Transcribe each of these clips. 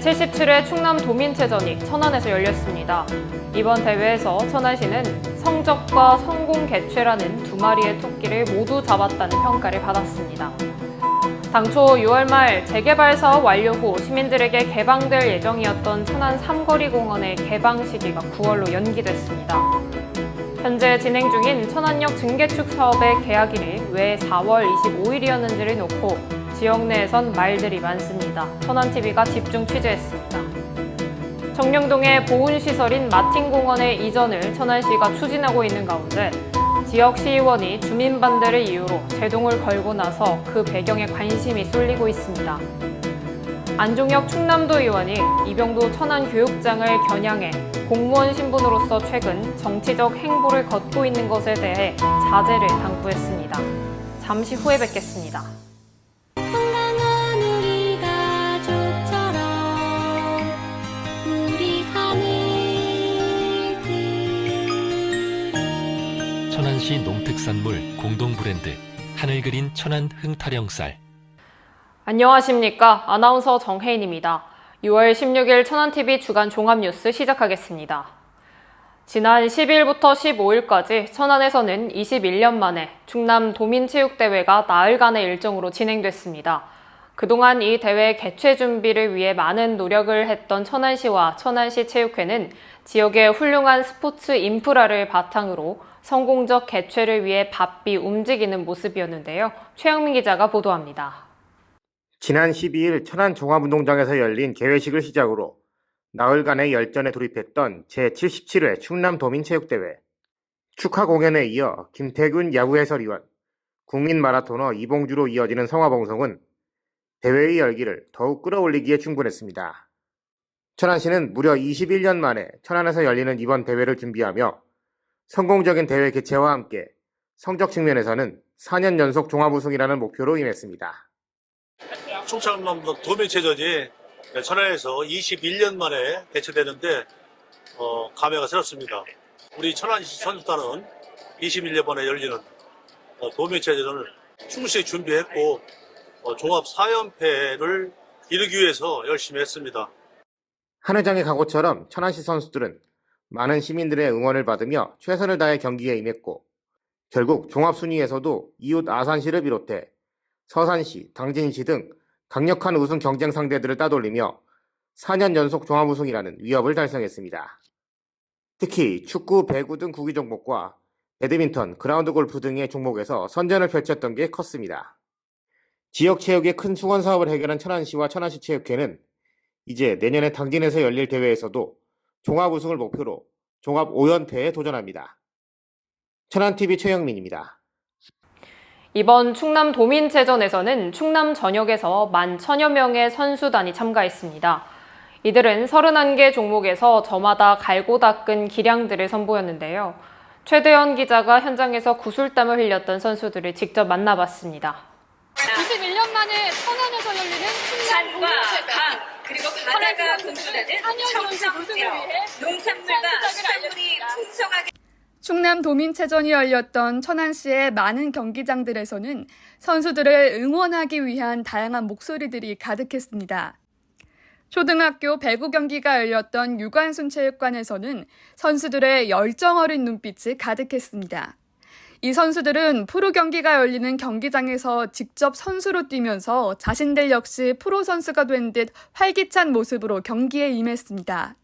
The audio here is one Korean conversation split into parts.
제77회 충남 도민체전이 천안에서 열렸습니다. 이번 대회에서 천안시는 성적과 성공 개최라는 두 마리의 토끼를 모두 잡았다는 평가를 받았습니다. 당초 6월 말 재개발 사업 완료 후 시민들에게 개방될 예정이었던 천안 삼거리 공원의 개방 시기가 9월로 연기됐습니다. 현재 진행 중인 천안역 증개축 사업의 계약일이 왜 4월 25일이었는지를 놓고 지역 내에선 말들이 많습니다. 천안TV가 집중 취재했습니다. 정령동의 보훈시설인 마틴공원의 이전을 천안시가 추진하고 있는 가운데 지역 시의원이 주민 반대를 이유로 제동을 걸고 나서 그 배경에 관심이 쏠리고 있습니다. 안종혁 충남도 의원이 이병도 천안교육장을 겨냥해 공무원 신분으로서 최근 정치적 행보를 걷고 있는 것에 대해 자제를 당부했습니다. 잠시 후에 뵙겠습니다. 천안시 농특산물 공동 브랜드 하늘 그린 천안 흥타령쌀 안녕하십니까. 아나운서 정혜인입니다. 6월 16일 천안TV 주간 종합뉴스 시작하겠습니다. 지난 10일부터 15일까지 천안에서는 21년 만에 충남 도민체육대회가 나흘간의 일정으로 진행됐습니다. 그동안 이 대회 개최 준비를 위해 많은 노력을 했던 천안시와 천안시 체육회는 지역의 훌륭한 스포츠 인프라를 바탕으로 성공적 개최를 위해 바삐 움직이는 모습이었는데요. 최영민 기자가 보도합니다. 지난 12일 천안 종합운동장에서 열린 개회식을 시작으로 나흘간의 열전에 돌입했던 제77회 충남 도민체육대회. 축하 공연에 이어 김태균 야구 해설위원, 국민 마라토너 이봉주로 이어지는 성화봉송은 대회의 열기를 더욱 끌어올리기에 충분했습니다. 천안시는 무려 21년 만에 천안에서 열리는 이번 대회를 준비하며 성공적인 대회 개최와 함께 성적 측면에서는 4년 연속 종합 우승이라는 목표로 임했습니다. 충청남도 도민체전이 천안에서 21년 만에 개최되는데 어, 감회가 새롭습니다. 우리 천안시 선수단은 21년 만에 열리는 어, 도민체전을 충실히 준비했고 어, 종합 4연패를 이루기 위해서 열심히 했습니다. 한 회장의 각오처럼 천안시 선수들은 많은 시민들의 응원을 받으며 최선을 다해 경기에 임했고 결국 종합순위에서도 이웃 아산시를 비롯해 서산시, 당진시 등 강력한 우승 경쟁 상대들을 따돌리며 4년 연속 종합 우승이라는 위협을 달성했습니다. 특히 축구, 배구 등 구기 종목과 배드민턴, 그라운드 골프 등의 종목에서 선전을 펼쳤던 게 컸습니다. 지역 체육의 큰 수건 사업을 해결한 천안시와 천안시 체육회는 이제 내년에 당진에서 열릴 대회에서도 종합 우승을 목표로 종합 5연패에 도전합니다. 천안TV 최영민입니다. 이번 충남 도민체전에서는 충남 전역에서 만 천여 명의 선수단이 참가했습니다. 이들은 31개 종목에서 저마다 갈고 닦은 기량들을 선보였는데요. 최대현 기자가 현장에서 구슬땀을 흘렸던 선수들을 직접 만나봤습니다. 91년 만에 천안에서 열리는 충남 산과 도민체전. 강 그리고 바다가 분주되는 청정 지역 농산물과 수산물이 풍성하게 충남 도민체전이 열렸던 천안시의 많은 경기장들에서는 선수들을 응원하기 위한 다양한 목소리들이 가득했습니다. 초등학교 배구 경기가 열렸던 유관순 체육관에서는 선수들의 열정 어린 눈빛이 가득했습니다. 이 선수들은 프로 경기가 열리는 경기장에서 직접 선수로 뛰면서 자신들 역시 프로 선수가 된 듯 활기찬 모습으로 경기에 임했습니다.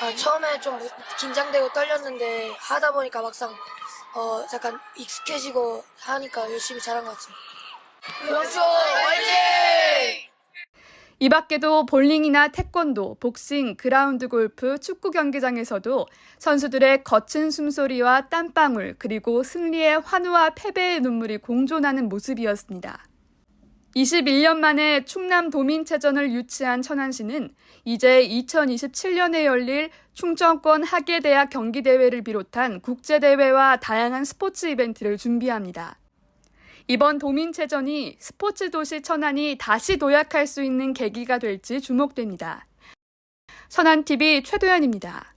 아, 처음에 좀 긴장되고 떨렸는데 하다 보니까 막상 어, 약간 익숙해지고 하니까 열심히 잘한 것 같습니다. 화이팅! 이 밖에도 볼링이나 태권도, 복싱, 그라운드 골프, 축구 경기장에서도 선수들의 거친 숨소리와 땀방울, 그리고 승리의 환호와 패배의 눈물이 공존하는 모습이었습니다. 21년 만에 충남 도민체전을 유치한 천안시는 이제 2027년에 열릴 충청권 학예대학 경기대회를 비롯한 국제대회와 다양한 스포츠 이벤트를 준비합니다. 이번 도민체전이 스포츠 도시 천안이 다시 도약할 수 있는 계기가 될지 주목됩니다. 천안TV 최도연입니다.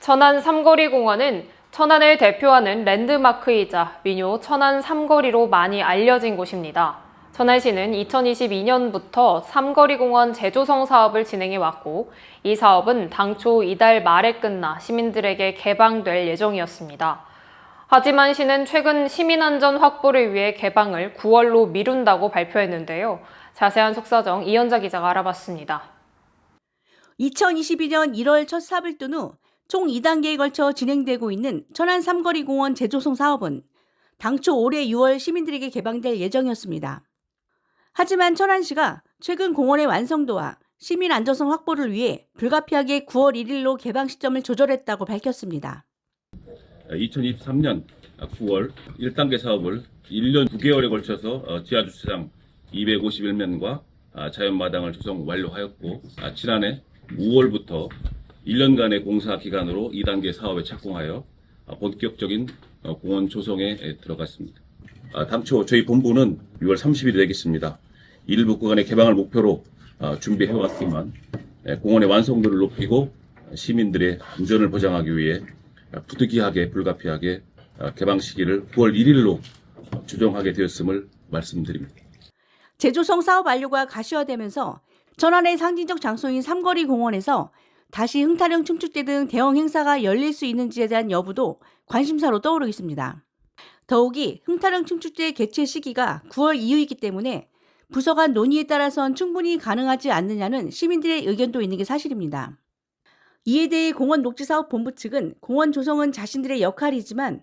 천안 삼거리 공원은 천안을 대표하는 랜드마크이자 민요 천안 삼거리로 많이 알려진 곳입니다. 천안시는 2022년부터 삼거리 공원 재조성 사업을 진행해 왔고 이 사업은 당초 이달 말에 끝나 시민들에게 개방될 예정이었습니다. 하지만 시는 최근 시민 안전 확보를 위해 개방을 9월로 미룬다고 발표했는데요. 자세한 속사정 이현자 기자가 알아봤습니다. 2022년 1월 첫 삽을 뜬 후 총 2단계에 걸쳐 진행되고 있는 천안 삼거리 공원 재조성 사업은 당초 올해 6월 시민들에게 개방될 예정이었습니다. 하지만 천안시가 최근 공원의 완성도와 시민 안전성 확보를 위해 불가피하게 9월 1일로 개방 시점을 조절했다고 밝혔습니다. 2023년 9월 1단계 사업을 1년 9개월에 걸쳐서 어, 지하주차장 251면과 자연마당을 조성 완료하였고 아, 지난해 5월부터 1년간의 공사 기간으로 2단계 사업에 착공하여 아, 본격적인 어, 공원 조성에 에, 들어갔습니다. 아, 당초 저희 본부는 6월 30일이 되겠습니다. 일부 구간의 개방을 목표로 아, 준비해왔지만 에, 공원의 완성도를 높이고 시민들의 안전을 보장하기 위해 부득이하게 불가피하게 어, 개방 시기를 9월 1일로 조정하게 되었음을 말씀드립니다. 재조성 사업 완료가 가시화되면서 천안의 상징적 장소인 삼거리 공원에서 다시 흥타령 춤축제 등 대형 행사가 열릴 수 있는지에 대한 여부도 관심사로 떠오르고 있습니다. 더욱이 흥타령 춤축제 개최 시기가 9월 이후이기 때문에 부서 간 논의에 따라선 충분히 가능하지 않느냐는 시민들의 의견도 있는 게 사실입니다. 이에 대해 공원 녹지사업 본부 측은 공원 조성은 자신들의 역할이지만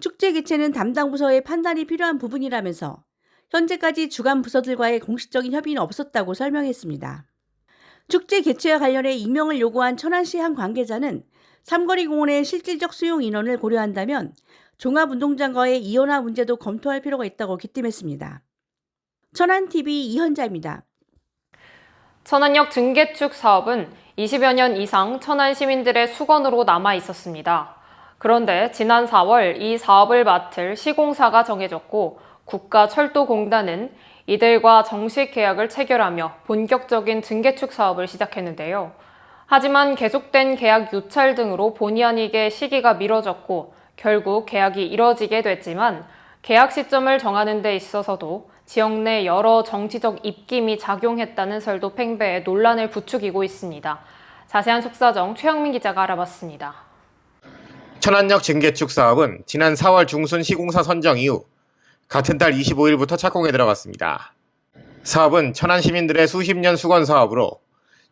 축제 개최는 담당 부서의 판단이 필요한 부분이라면서 현재까지 주간 부서들과의 공식적인 협의는 없었다고 설명했습니다. 축제 개최와 관련해 임명을 요구한 천안시 한 관계자는 삼거리 공원의 실질적 수용 인원을 고려한다면 종합운동장과의 이원화 문제도 검토할 필요가 있다고 기뜸했습니다. 천안TV 이현자입니다. 천안역 증개축 사업은 20여 년 이상 천안 시민들의 수건으로 남아 있었습니다. 그런데 지난 4월 이 사업을 맡을 시공사가 정해졌고 국가철도공단은 이들과 정식 계약을 체결하며 본격적인 증개축 사업을 시작했는데요. 하지만 계속된 계약 유찰 등으로 본의 아니게 시기가 미뤄졌고 결국 계약이 이뤄지게 됐지만 계약 시점을 정하는 데 있어서도 지역 내 여러 정치적 입김이 작용했다는 설도 팽배해 논란을 부추기고 있습니다. 자세한 속사정 최영민 기자가 알아봤습니다. 천안역 증개축 사업은 지난 4월 중순 시공사 선정 이후 같은 달 25일부터 착공에 들어갔습니다. 사업은 천안 시민들의 수십 년 수건 사업으로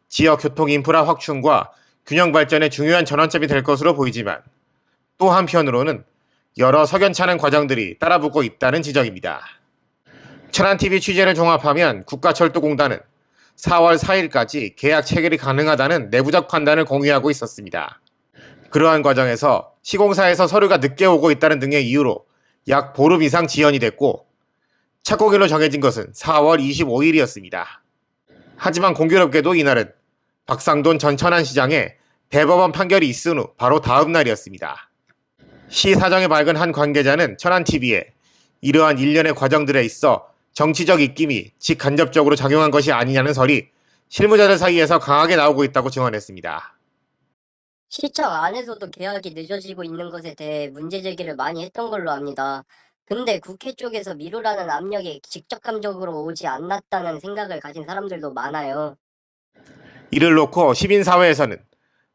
지역 교통 인프라 확충과 균형 발전의 중요한 전환점이 될 것으로 보이지만 또 한편으로는 여러 석연찮은 과정들이 따라붙고 있다는 지적입니다. 천안TV 취재를 종합하면 국가철도공단은 4월 4일까지 계약 체결이 가능하다는 내부적 판단을 공유하고 있었습니다. 그러한 과정에서 시공사에서 서류가 늦게 오고 있다는 등의 이유로 약 보름 이상 지연이 됐고 착공일로 정해진 것은 4월 25일이었습니다. 하지만 공교롭게도 이날은 박상돈 전 천안시장의 대법원 판결이 있은 후 바로 다음 날이었습니다. 시 사정에 밝은 한 관계자는 천안TV에 이러한 일련의 과정들에 있어 정치적 입김이 직간접적으로 작용한 것이 아니냐는 설이 실무자들 사이에서 강하게 나오고 있다고 증언했습니다. 시청 안에서도 계약이 늦어지고 있는 것에 대해 문제 제기를 많이 했던 걸로 압니다. 근데 국회 쪽에서 미루라는 압력이 직접감적으로 오지 않았다는 생각을 가진 사람들도 많아요. 이를 놓고 시민사회에서는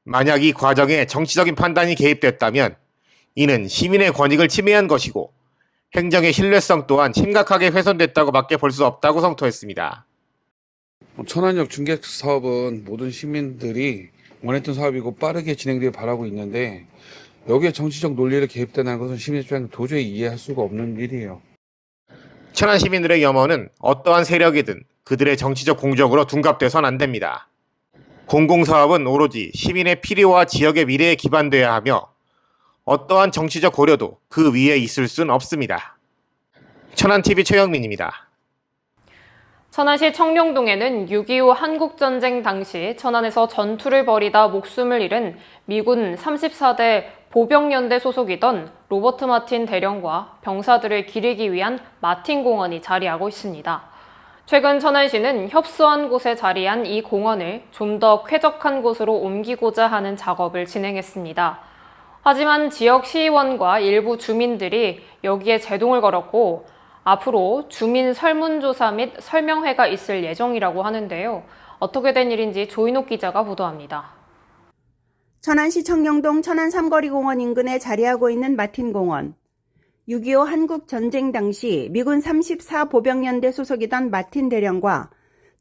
만약 이 과정에 정치적인 판단이 개입됐다면 이는 시민의 권익을 침해한 것이고 행정의 신뢰성 또한 심각하게 훼손됐다고 밖에 볼 수 없다고 성토했습니다. 천안역 중개 사업은 모든 시민들이 원했던 사업이고 빠르게 진행되길 바라고 있는데 여기에 정치적 논리를 개입된다는 것은 시민 입장에서 도저히 이해할 수가 없는 일이에요. 천안 시민들의 염원은 어떠한 세력이든 그들의 정치적 공적으로 둔갑돼선 안 됩니다. 공공사업은 오로지 시민의 필요와 지역의 미래에 기반돼야 하며 어떠한 정치적 고려도 그 위에 있을 순 없습니다. 천안TV 최영민입니다. 천안시 청룡동에는 6.25 한국전쟁 당시 천안에서 전투를 벌이다 목숨을 잃은 미군 34대 보병연대 소속이던 로버트 마틴 대령과 병사들을 기리기 위한 마틴 공원이 자리하고 있습니다. 최근 천안시는 협소한 곳에 자리한 이 공원을 좀 더 쾌적한 곳으로 옮기고자 하는 작업을 진행했습니다. 하지만 지역 시의원과 일부 주민들이 여기에 제동을 걸었고 앞으로 주민 설문조사 및 설명회가 있을 예정이라고 하는데요. 어떻게 된 일인지 조인옥 기자가 보도합니다. 천안시 청룡동 천안 삼거리 공원 인근에 자리하고 있는 마틴 공원. 6.25 한국 전쟁 당시 미군 34 보병연대 소속이던 마틴 대령과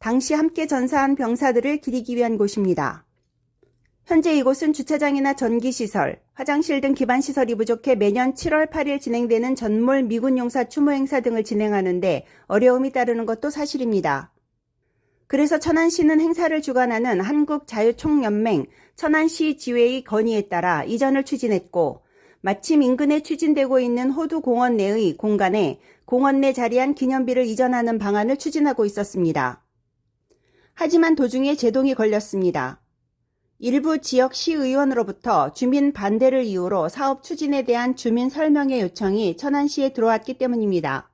당시 함께 전사한 병사들을 기리기 위한 곳입니다. 현재 이곳은 주차장이나 전기시설, 화장실 등 기반 시설이 부족해 매년 7월 8일 진행되는 전몰 미군 용사 추모 행사 등을 진행하는데 어려움이 따르는 것도 사실입니다. 그래서 천안시는 행사를 주관하는 한국자유총연맹 천안시 지회의 건의에 따라 이전을 추진했고 마침 인근에 추진되고 있는 호두 공원 내의 공간에 공원 내 자리한 기념비를 이전하는 방안을 추진하고 있었습니다. 하지만 도중에 제동이 걸렸습니다. 일부 지역 시의원으로부터 주민 반대를 이유로 사업 추진에 대한 주민 설명회 요청이 천안시에 들어왔기 때문입니다.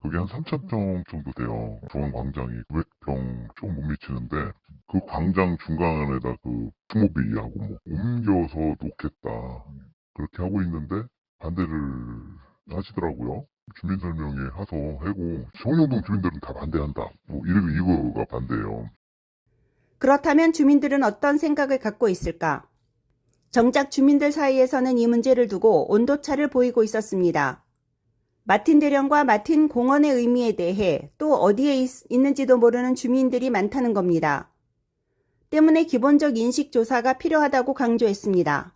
그게 한 3,000평 정도 돼요. 중앙 광장이 900평 조금 못 미치는데 그 광장 중간에다 그 추모비하고 뭐 옮겨서 놓겠다 그렇게 하고 있는데 반대를 하시더라고요. 주민 설명회 하소 하고 청룡동 주민들은 다 반대한다. 뭐 이거 이거가 반대예요. 그렇다면 주민들은 어떤 생각을 갖고 있을까? 정작 주민들 사이에서는 이 문제를 두고 온도차를 보이고 있었습니다. 마틴 대령과 마틴 공원의 의미에 대해 또 어디에 있, 있는지도 모르는 주민들이 많다는 겁니다. 때문에 기본적 인식 조사가 필요하다고 강조했습니다.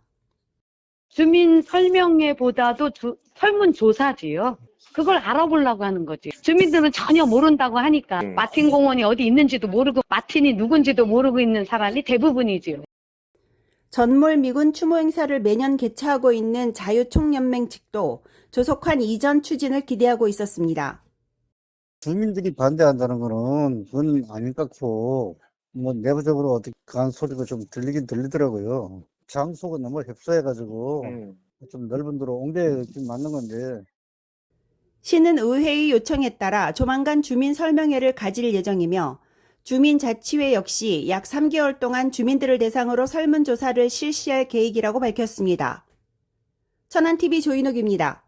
주민 설명회보다도 주- 설문조사지요. 그걸 알아보려고 하는 거지. 주민들은 전혀 모른다고 하니까 마틴 공원이 어디 있는지도 모르고 마틴이 누군지도 모르고 있는 사람이 대부분이지요. 전몰 미군 추모 행사를 매년 개최하고 있는 자유총연맹 측도 조속한 이전 추진을 기대하고 있었습니다. 주민들이 반대한다는 거는 그건 아닌 것 같고 뭐 내부적으로 어떻게 간 소리가 좀 들리긴 들리더라고요. 장소가 너무 협소해가지고 좀 넓은 데로 옮겨야 좀 맞는 건데 시는 의회의 요청에 따라 조만간 주민 설명회를 가질 예정이며 주민자치회 역시 약 3개월 동안 주민들을 대상으로 설문조사를 실시할 계획이라고 밝혔습니다. 천안TV 조인옥입니다.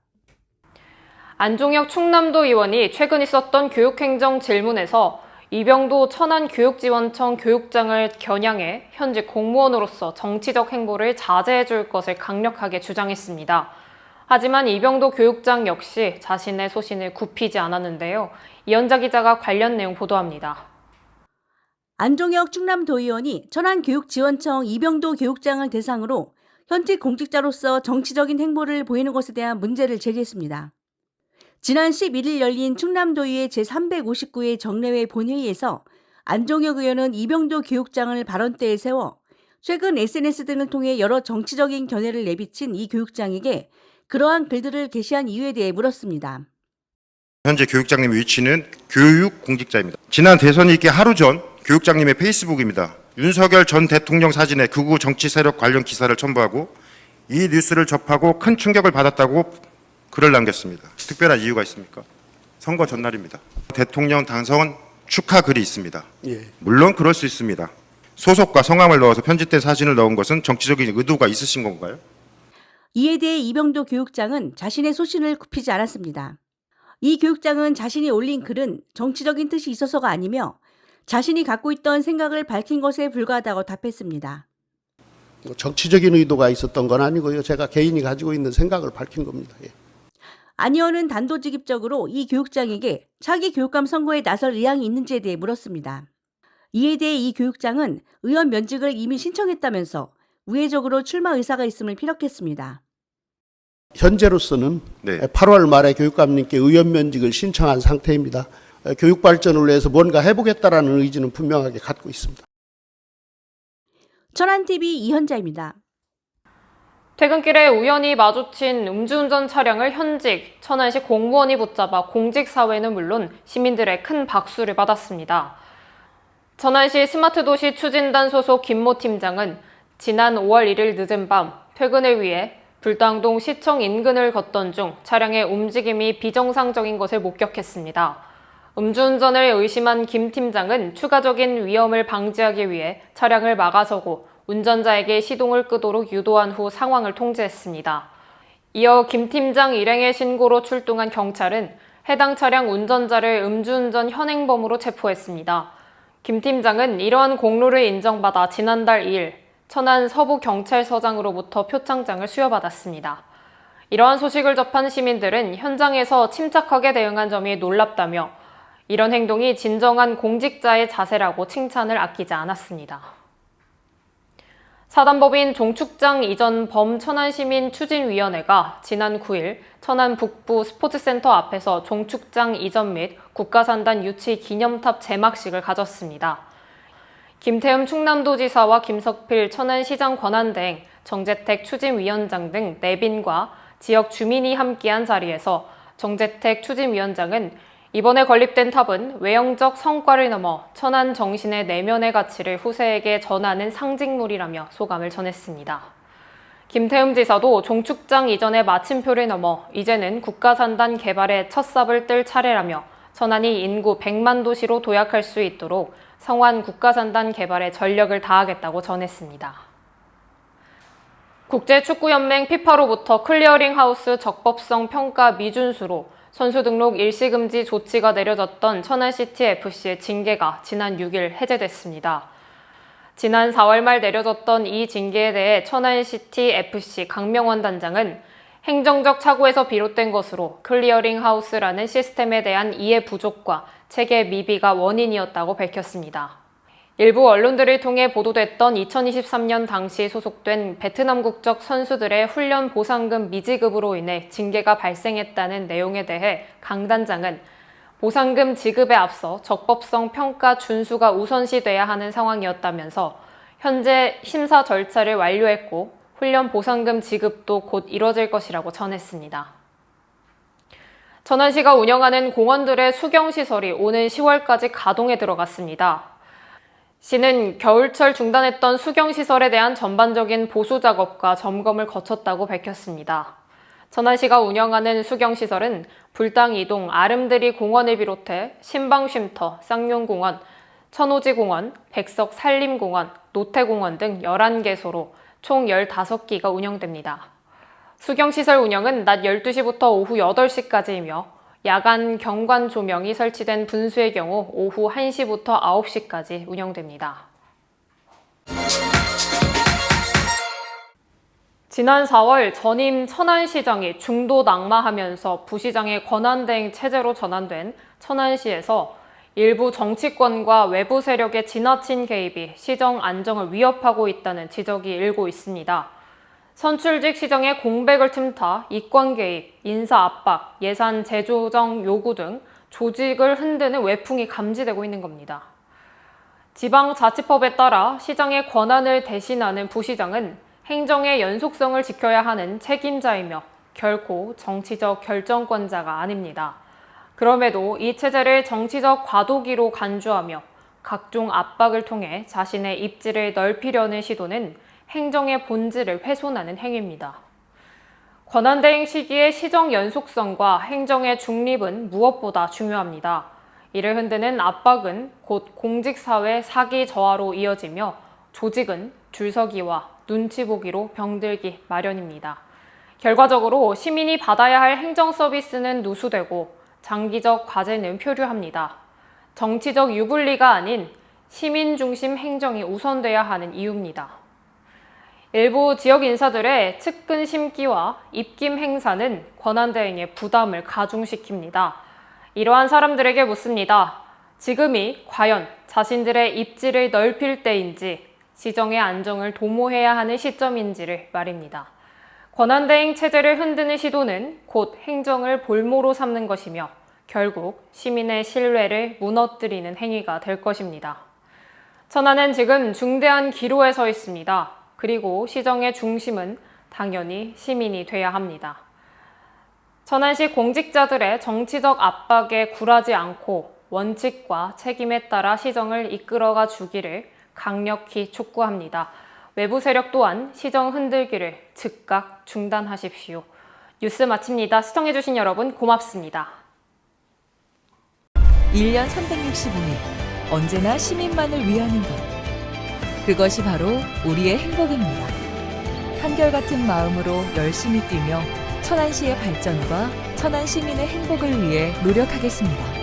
안종혁 충남도 의원이 최근 있었던 교육행정 질문에서 이병도 천안교육지원청 교육장을 겨냥해 현직 공무원으로서 정치적 행보를 자제해 줄 것을 강력하게 주장했습니다. 하지만 이병도 교육장 역시 자신의 소신을 굽히지 않았는데요. 이현자 기자가 관련 내용 보도합니다. 안종혁 충남도의원이 천안교육지원청 이병도 교육장을 대상으로 현직 공직자로서 정치적인 행보를 보이는 것에 대한 문제를 제기했습니다. 지난 11일 열린 충남도의회 제359회 정례회 본회의에서 안종혁 의원은 이병도 교육장을 발언대에 세워 최근 SNS 등을 통해 여러 정치적인 견해를 내비친 이 교육장에게 그러한 글들을 게시한 이유에 대해 물었습니다. 현재 교육장님의 위치는 교육 공직자입니다. 지난 대선이 있기 하루 전 교육장님의 페이스북입니다. 윤석열 전 대통령 사진에 극우 정치 세력 관련 기사를 첨부하고 이 뉴스를 접하고 큰 충격을 받았다고 글을 남겼습니다. 특별한 이유가 있습니까? 선거 전날입니다. 대통령 당선 축하 글이 있습니다. 물론 그럴 수 있습니다. 소속과 성함을 넣어서 편집된 사진을 넣은 것은 정치적인 의도가 있으신 건가요? 이에 대해 이병도 교육장은 자신의 소신을 굽히지 않았습니다. 이 교육장은 자신이 올린 글은 정치적인 뜻이 있어서가 아니며 자신이 갖고 있던 생각을 밝힌 것에 불과하다고 답했습니다. 뭐 정치적인 의도가 있었던 건 아니고요. 제가 개인이 가지고 있는 생각을 밝힌 겁니다. 예. 안 의원은 단도직입적으로 이 교육장에게 차기 교육감 선거에 나설 의향이 있는지에 대해 물었습니다. 이에 대해 이 교육장은 의원 면직을 이미 신청했다면서 우회적으로 출마 의사가 있음을 피력했습니다. 현재로서는 네. 8월 말에 교육감님께 의원 면직을 신청한 상태입니다. 교육 발전을 위해서 뭔가 해보겠다라는 의지는 분명하게 갖고 있습니다. 천안TV 이현자입니다. 퇴근길에 우연히 마주친 음주운전 차량을 현직 천안시 공무원이 붙잡아 공직사회는 물론 시민들의 큰 박수를 받았습니다. 천안시 스마트도시 추진단 소속 김모 팀장은 지난 5월 1일 늦은 밤 퇴근을 위해 불당동 시청 인근을 걷던 중 차량의 움직임이 비정상적인 것을 목격했습니다. 음주운전을 의심한 김 팀장은 추가적인 위험을 방지하기 위해 차량을 막아서고 운전자에게 시동을 끄도록 유도한 후 상황을 통제했습니다. 이어 김 팀장 일행의 신고로 출동한 경찰은 해당 차량 운전자를 음주운전 현행범으로 체포했습니다. 김 팀장은 이러한 공로를 인정받아 지난달 2일 천안 서부경찰서장으로부터 표창장을 수여받았습니다. 이러한 소식을 접한 시민들은 현장에서 침착하게 대응한 점이 놀랍다며 이런 행동이 진정한 공직자의 자세라고 칭찬을 아끼지 않았습니다. 사단법인 종축장 이전 범천안시민 추진위원회가 지난 9일 천안 북부 스포츠센터 앞에서 종축장 이전 및 국가산단 유치 기념탑 제막식을 가졌습니다. 김태흠 충남도지사와 김석필 천안시장 권한대행, 정재택 추진위원장 등 내빈과 지역 주민이 함께한 자리에서 정재택 추진위원장은 이번에 건립된 탑은 외형적 성과를 넘어 천안 정신의 내면의 가치를 후세에게 전하는 상징물이라며 소감을 전했습니다. 김태흠 지사도 종축장 이전의 마침표를 넘어 이제는 국가산단 개발의 첫 삽을 뜰 차례라며 천안이 인구 100만 도시로 도약할 수 있도록 성완 국가산단 개발에 전력을 다하겠다고 전했습니다. 국제축구연맹 피파로부터 클리어링 하우스 적법성 평가 미준수로 선수 등록 일시금지 조치가 내려졌던 천안시티 FC의 징계가 지난 6일 해제됐습니다. 지난 4월 말 내려졌던 이 징계에 대해 천안시티 FC 강명원 단장은 행정적 착오에서 비롯된 것으로 클리어링 하우스라는 시스템에 대한 이해 부족과 체계 미비가 원인이었다고 밝혔습니다. 일부 언론들을 통해 보도됐던 2023년 당시 소속된 베트남 국적 선수들의 훈련 보상금 미지급으로 인해 징계가 발생했다는 내용에 대해 강 단장은 보상금 지급에 앞서 적법성 평가 준수가 우선시돼야 하는 상황이었다면서 현재 심사 절차를 완료했고 훈련 보상금 지급도 곧 이뤄질 것이라고 전했습니다. 천안시가 운영하는 공원들의 수경시설이 오는 10월까지 가동에 들어갔습니다. 시는 겨울철 중단했던 수경시설에 대한 전반적인 보수 작업과 점검을 거쳤다고 밝혔습니다. 천안시가 운영하는 수경시설은 불당 이동 아름드리 공원을 비롯해 신방쉼터, 쌍용공원, 천오지공원, 백석 산림공원, 노태공원 등 11개소로 총 15기가 운영됩니다. 수경시설 운영은 낮 12시부터 오후 8시까지이며 야간 경관 조명이 설치된 분수의 경우 오후 1시부터 9시까지 운영됩니다. 지난 4월 전임 천안시장이 중도 낙마하면서 부시장의 권한대행 체제로 전환된 천안시에서 일부 정치권과 외부 세력의 지나친 개입이 시정 안정을 위협하고 있다는 지적이 일고 있습니다. 선출직 시정의 공백을 틈타 이권 개입, 인사 압박, 예산 재조정 요구 등 조직을 흔드는 외풍이 감지되고 있는 겁니다. 지방자치법에 따라 시장의 권한을 대신하는 부시장은 행정의 연속성을 지켜야 하는 책임자이며 결코 정치적 결정권자가 아닙니다. 그럼에도 이 체제를 정치적 과도기로 간주하며 각종 압박을 통해 자신의 입지를 넓히려는 시도는 행정의 본질을 훼손하는 행위입니다. 권한대행 시기의 시정 연속성과 행정의 중립은 무엇보다 중요합니다. 이를 흔드는 압박은 곧 공직사회 사기 저하로 이어지며 조직은 줄서기와 눈치 보기로 병들기 마련입니다. 결과적으로 시민이 받아야 할 행정 서비스는 누수되고 장기적 과제는 표류합니다. 정치적 유불리가 아닌 시민 중심 행정이 우선돼야 하는 이유입니다. 일부 지역 인사들의 측근 심기와 입김 행사는 권한대행의 부담을 가중시킵니다. 이러한 사람들에게 묻습니다. 지금이 과연 자신들의 입지를 넓힐 때인지 시정의 안정을 도모해야 하는 시점인지를 말입니다. 권한대행 체제를 흔드는 시도는 곧 행정을 볼모로 삼는 것이며 결국 시민의 신뢰를 무너뜨리는 행위가 될 것입니다. 천안은 지금 중대한 기로에 서 있습니다. 그리고 시정의 중심은 당연히 시민이 돼야 합니다. 천안시 공직자들의 정치적 압박에 굴하지 않고 원칙과 책임에 따라 시정을 이끌어가 주기를 강력히 촉구합니다. 외부 세력 또한 시정 흔들기를 즉각 중단하십시오. 뉴스 마칩니다. 시청해주신 여러분 고맙습니다. 1년 365일 언제나 시민만을 위하는 것. 그것이 바로 우리의 행복입니다. 한결같은 마음으로 열심히 뛰며 천안시의 발전과 천안 시민의 행복을 위해 노력하겠습니다.